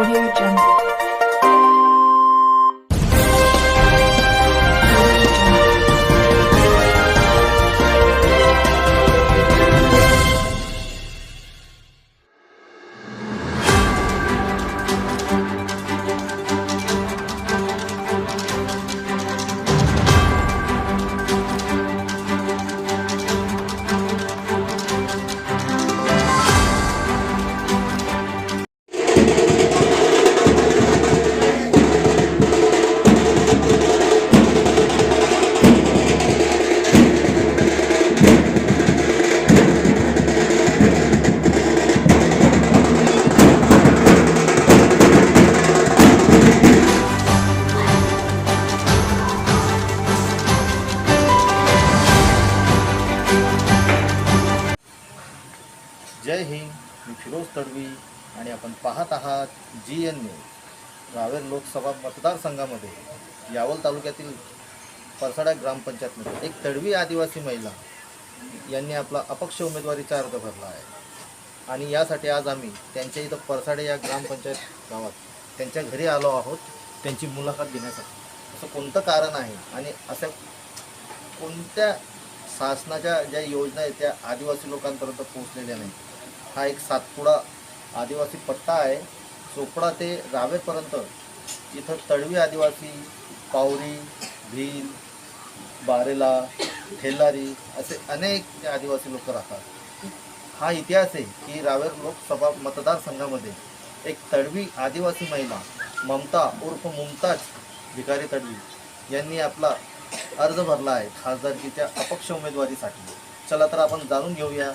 Audio Jungle. जय हिंद मी फिरोज तडवी आणि आपण पाहत आहात G N news Raver Lok Sabha मतदारसंघामध्ये यावल तालुक्यातील परसाडा ग्रामपंचायतमध्ये एक तडवी आदिवासी महिला यांनी आपला अपक्ष उमेदवारीचा अर्ज भरला आहे. आणि यासाठी आज आम्ही त्यांच्या इथं परसाडे या ग्रामपंचायत गावात त्यांच्या घरी आलो आहोत. त्यांची मुलाखत घेण्यासाठी. असं कोणतं कारण आहे? आणि अशा कोणत्या शासनाच्या ज्या योजना आहेत त्या आदिवासी लोकांपर्यंत पोहोचलेल्या नाही हा एक सातपुडा आदिवासी पट्टा आहे. चोपडा ते रावेपर्यंत इथं तडवी आदिवासी पावरी भील बारेला ठेलारी असे अनेक आदिवासी लोक राहतात. हा इतिहास आहे की रावेर लोकसभा मतदारसंघामध्ये एक तडवी आदिवासी महिला ममता उर्फ मुमताज भिकारी तडवी यांनी आपला अर्ज भरला आहे खासदारकीच्या अपक्ष उमेदवारीसाठी. चला तर आपण जाणून घेऊया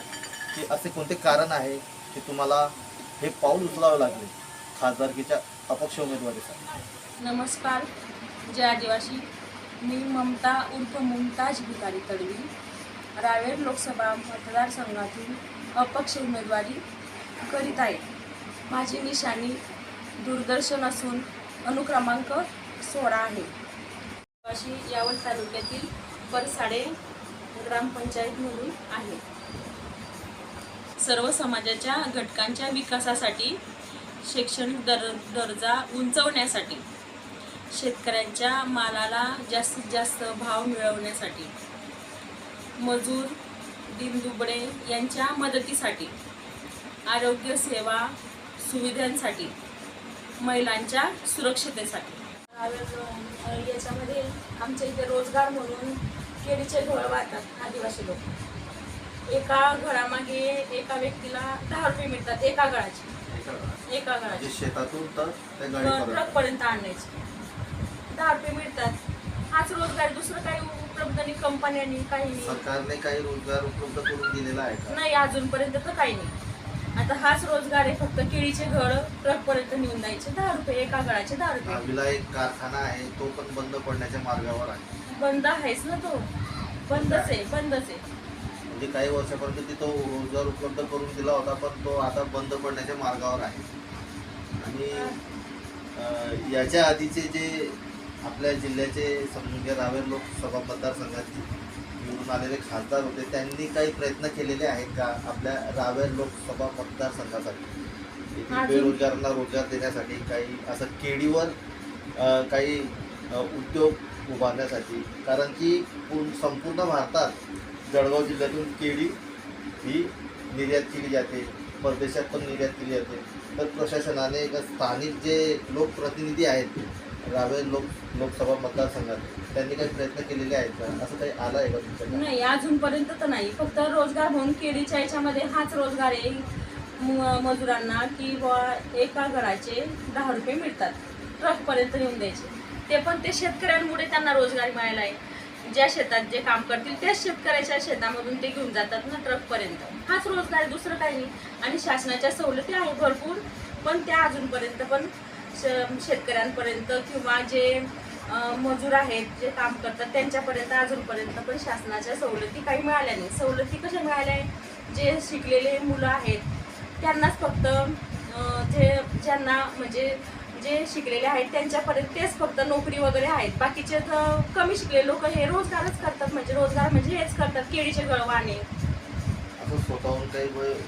की असे कोणते कारण आहे की तुम्हाला हे पाऊल उचलावे लागले? खासदारकीच्या अपक्ष उमेदवारीसाठी. नमस्कार. जय आदिवासी. मी ममता उर्फ मुमताज भिकारी तडवी रावेर लोकसभा मतदारसंघातून अपक्ष उमेदवारी करीत आहे. माझी निशाणी दूरदर्शन असून अनुक्रमांक सोळा आहे. अशी यावल तालुक्यातील परसाडे ग्रामपंचायतमधून आहे. सर्व समाजाच्या घटकांच्या विकासासाठी शैक्षणिक दर दर्जा उंचवण्यासाठी शेतकऱ्यांच्या मालाला जास्तीत जास्त भाव मिळवण्यासाठी मजूर दिनदुबळे यांच्या मदतीसाठी आरोग्य सेवा सुविधांसाठी महिलांच्या सुरक्षतेसाठी. याच्यामध्ये आमच्या इथे रोजगार म्हणून केळीचे घोळ वाहतात आदिवासी लोक. एका घरामागे एका व्यक्तीला दहा रुपये मिळतात एका गळाचे. एका गळाचे. म्हणजे शेतातून तर त्या ट्रक गाडीपर्यंत पर्यंत आणायचे. दहा रुपये मिळतात. हाच रोजगार दुसरं काही उपलब्ध नाही कंपन्यांनी काही नाही. सरकारने काही रोजगार उपलब्ध करून दिलेला आहे नाही अजूनपर्यंत तर काही नाही. आता हाच रोजगार आहे फक्त केळीचे घड ट्रक पर्यंत नेऊन द्यायचे. दहा रुपये एका गळाचे दहा रुपये. दहावीला एक कारखाना आहे तो पण बंद पडण्याच्या मार्गावर आहे. बंद आहेच ना तो. बंदच आहे बंदच आहे. म्हणजे काही वर्षापर्यंत तिथं रोजगार उपलब्ध करून दिला होता पण तो आता बंद पडण्याच्या मार्गावर आहे. आणि याच्या आधीचे जे आपल्या जिल्ह्याचे समजून घ्या रावेर लोकसभा मतदारसंघात निवडून आलेले खासदार होते त्यांनी काही प्रयत्न केलेले आहेत का आपल्या रावेर लोकसभा मतदारसंघासाठी? बेरोजगारांना रोजगार देण्यासाठी काही असं केळीवर अं, काही उद्योग उभारण्यासाठी? कारण की पूर्ण संपूर्ण भारतात जळगाव जिल्ह्यातून केळी ही निर्यात केली जाते. परदेशात पण निर्यात केली जाते. तर प्रशासनाने एक स्थानिक जे लोकप्रतिनिधी आहेत रावे लोक लोकसभा मतदारसंघात त्यांनी काही प्रयत्न केलेले आहेत का? असं काही आलं आहे का तुमच्या नाही अजूनपर्यंत तर नाही. फक्त रोजगार म्हणून केळीच्या याच्यामध्ये हाच रोजगार आहे म- मजुरांना की बुवा एका घराचे दहा रुपये मिळतात. ट्रकपर्यंत नेऊन द्यायचे. ते पण ते शेतकऱ्यांमुळे त्यांना रोजगार मिळाला आहे. ज्या शेतात जे काम करतील त्याच शेतकऱ्याच्या शेतामधून ते घेऊन जातात ना ट्रकपर्यंत हाच रोजगार दुसरं काही नाही. आणि शासनाच्या सवलती आहे भरपूर पण त्या अजूनपर्यंत पण श- शेतकऱ्यांपर्यंत किंवा जे मजूर आहेत जे काम करतात त्यांच्यापर्यंत अजूनपर्यंत पण शासनाच्या सवलती काही मिळाल्या नाही. सवलती कशा मिळाल्या? जे शिकलेले मुलं आहेत त्यांनाच फक्त जे ज्यांना म्हणजे जे शिकलेले आहेत त्यांच्यापर्यंत तेच फक्त नोकरी वगैरे आहेत. बाकीचे तर कमी शिकलेले लोक हे रोजगारच करतात म्हणजे रोजगार म्हणजे हेच करतात केळीचे गळवाने असं स्वतःहून काही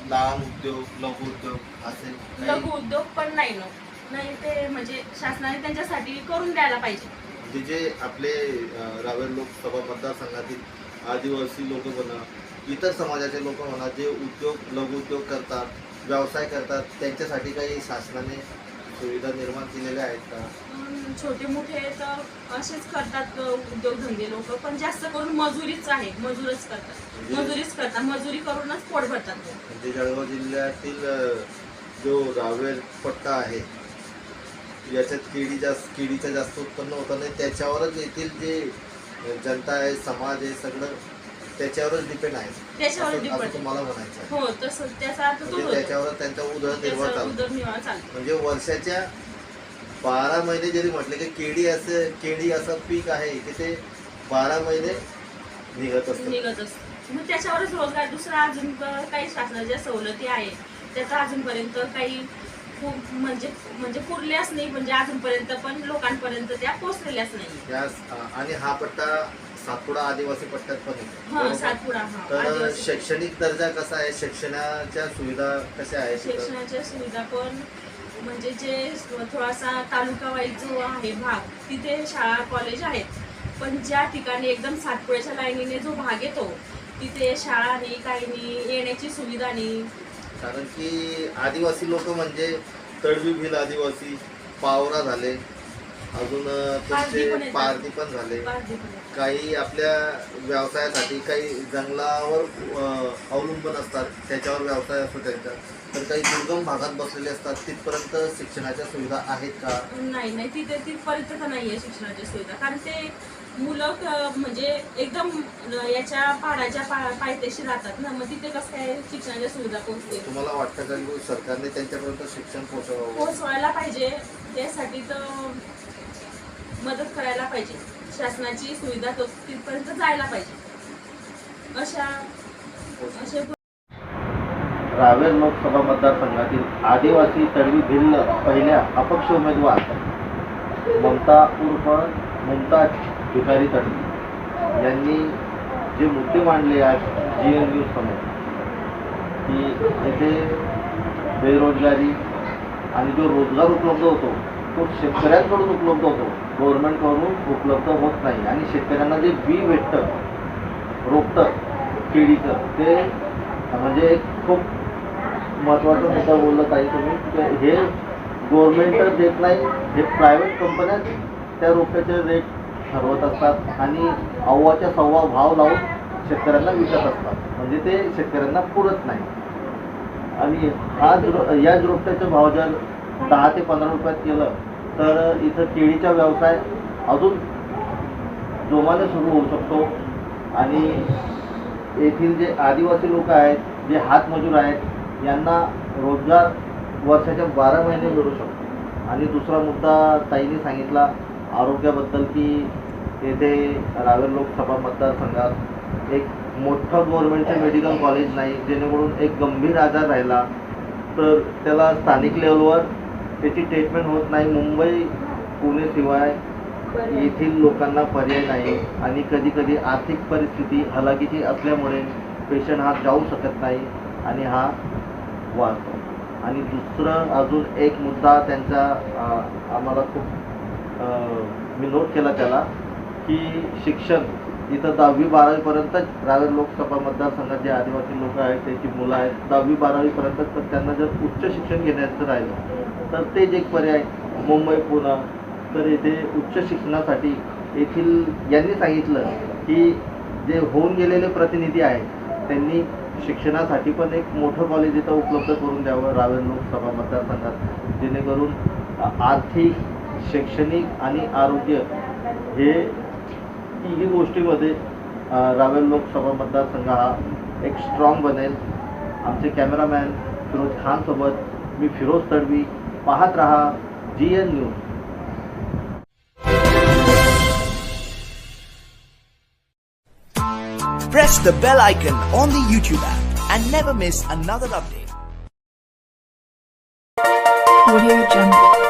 लहान उद्योग लघु उद्योग लघु उद्योग पण नाही ना. नाही ते म्हणजे शासनाने त्यांच्यासाठी करून द्यायला पाहिजे. म्हणजे जे आपले रावेर लोकसभा मतदारसंघातील आदिवासी लोक म्हणा इतर समाजाचे लोक म्हणा जे उद्योग लघु उद्योग करतात व्यवसाय करतात त्यांच्यासाठी काही शासनाने सुविधा निर्माण केलेल्या आहेत का अं, छोटे मोठे तर असेच करतात अं, उद्योगधंदे लोक पण जास्त करून मजुरीच आहे मजूरच करतात मजुरीच करतात मजुरी करूनच पोट भरतात ते. म्हणजे जळगाव जिल्ह्यातील अं, जो रावेर पट्टा आहे याच्यात केळी जास्त केळीचं जास्त उत्पन्न होतं नाही त्याच्यावरच येथील जे जनता आहे समाज आहे सगळं त्याच्यावरच डिपेंड आहे. त्याच्यावर असं- depend असं आहे. तुम्हाला म्हणायचं आहे. हो तसं त्याचा अर्थ तो म्हणजे होतो. त्याच्यावर त्यांचा उदरनिर्वाह त्याचा उदरनिर्वाह चालतो. म्हणजे वर्षाच्या बारा महिने जरी म्हटले की केळी असं केळी असं पीक आहे की ते बारा महिने निघत असतं. निघत असतो. मग त्याच्यावरच रोजगार दुसरा अजून क- काही शासनाच्या सवलती आहे त्याचा अजूनपर्यंत काही खूप म्हणजे म्हणजे पुरल्याच नाही म्हणजे अजूनपर्यंत पण लोकांपर्यंत त्या पोचलेल्याच नाही. या आणि हा पट्टा सातपुडा आदिवासी पट्ट्यात पण हा? सातपुडा हा तर आदिवासी. शैक्षणिक दर्जा कसा आहे शिक्षणाच्या सुविधा कशा आहेत तिथं? शिक्षणाच्या सुविधा पण म्हणजे जे थोडासा तालुका वाईज जो आहे भाग तिथे शाळा कॉलेज आहेत पण ज्या ठिकाणी एकदम सातपुड्याच्या लाईनीने जो भाग येतो तिथे शाळा नाही काही नाही येण्याची सुविधा नाही कारण की आदिवासी लोक म्हणजे तळवी भिल आदिवासी पावरा झाले अजून तुमचे. पारधी पण झाले. काही आपल्या व्यवसायासाठी काही जंगलावर अवलंबून असतात. त्याच्यावर व्यवसाय असतो त्यांचा. तर काही दुर्गम भागात बसलेले असतात. तिथपर्यंत शिक्षणाच्या सुविधा आहेत का? नाही नाही. तिथे तिथपर्यंत तर नाही आहे शिक्षणाची सुविधा. कारण ते मुलं म्हणजे एकदम याच्या पहाडाच्या पा पायथ्याशी राहतात ना. मग तिथे कसं काय शिक्षणाच्या सुविधा पोहोचते तुम्हाला वाटतं का की सरकारने त्यांच्यापर्यंत शिक्षण पोहोचवावं? पोहोचवायला पाहिजे. त्यासाठी तर मदत करायला पाहिजे. शासनाची सुविधा तो तिथपर्यंत जायला पाहिजे. अशा असे रावेर लोकसभा मतदारसंघातील आदिवासी तळवी भिल्ल पहिल्या अपक्ष उमेदवार ममता उर्फ मुमताज भिकारी तळवी यांनी जे मुद्दे मांडले आहेत जी एन यू समोर की येथे बेरोजगारी आणि जो रोजगार उपलब्ध होतो तो शेतकऱ्यांकडून उपलब्ध होतो. गव्हर्नमेंटकडून उपलब्ध होत नाही. आणि शेतकऱ्यांना जे बी भेटतं रोपतं केळीचं ते म्हणजे खूप महत्त्वाचा मुद्दा बोललं ताई तुम्ही. हे गव्हर्नमेंट देत नाही हे प्रायव्हेट कंपन्या त्या रोपाचे रेट ठरवत असतात. आणि अव्वाच्या सव्वा भाव लावून शेतकऱ्यांना विकत असतात. म्हणजे ते शेतकऱ्यांना पुरत नाही. आणि हा जो या रोपट्याचा भाव जर दहा ते पंधरा रुपयात केलं तर इथं केळीचा व्यवसाय अजून जोमाने सुरू होऊ शकतो. आणि येथील जे आदिवासी लोक आहेत जे हातमजूर आहेत यांना रोजगार वर्षाच्या बारा महिने मिळू शकतो. आणि दुसरा मुद्दा ताईने सांगितला आरोग्याबद्दल की येथे रावेर लोकसभा मतदारसंघात एक मोठं गव्हर्नमेंटचं मेडिकल कॉलेज नाही जेणेकरून एक गंभीर आजार राहिला तर त्याला स्थानिक लेवलवर त्याची ट्रीटमेंट होत नाही. मुंबई पुणे शिवाय येथील लोकांना पर्याय नाही. आणि कधी कधी आर्थिक परिस्थिती हलाखीची असल्यामुळे पेशंट हा जाऊ शकत नाही आणि हा वाचतो आणि दुसरं अजून एक मुद्दा त्यांचा आम्हाला खूप मी नोट केला त्याला की शिक्षण. इथं दहावी बारावीपर्यंतच रावेर लोकसभा मतदारसंघात जे आदिवासी लोक आहेत त्याची मुलं आहेत दहावी बारावीपर्यंतच तर त्यांना जर उच्च शिक्षण घेण्याचं राहिलं तर तेच एक पर्याय मुंबई पुणे तर येथे उच्च शिक्षणासाठी येथील यांनी सांगितलं की जे होऊन गेलेले प्रतिनिधी आहेत त्यांनी शिक्षणासाठी पण एक मोठं कॉलेज इथं उपलब्ध करून द्यावं रावेर लोकसभा मतदारसंघात जेणेकरून आर्थिक शैक्षणिक आणि आरोग्य हे तिन्ही गोष्टीमध्ये अ, रावेर लोकसभा मतदारसंघ हा एक स्ट्रॉंग बनेल आमचे कॅमेरामॅन फिरोज खानसोबत मी फिरोज तडवी पाहत रहा G N news Press the bell icon on the YouTube app and never miss another update. Audio Jungle.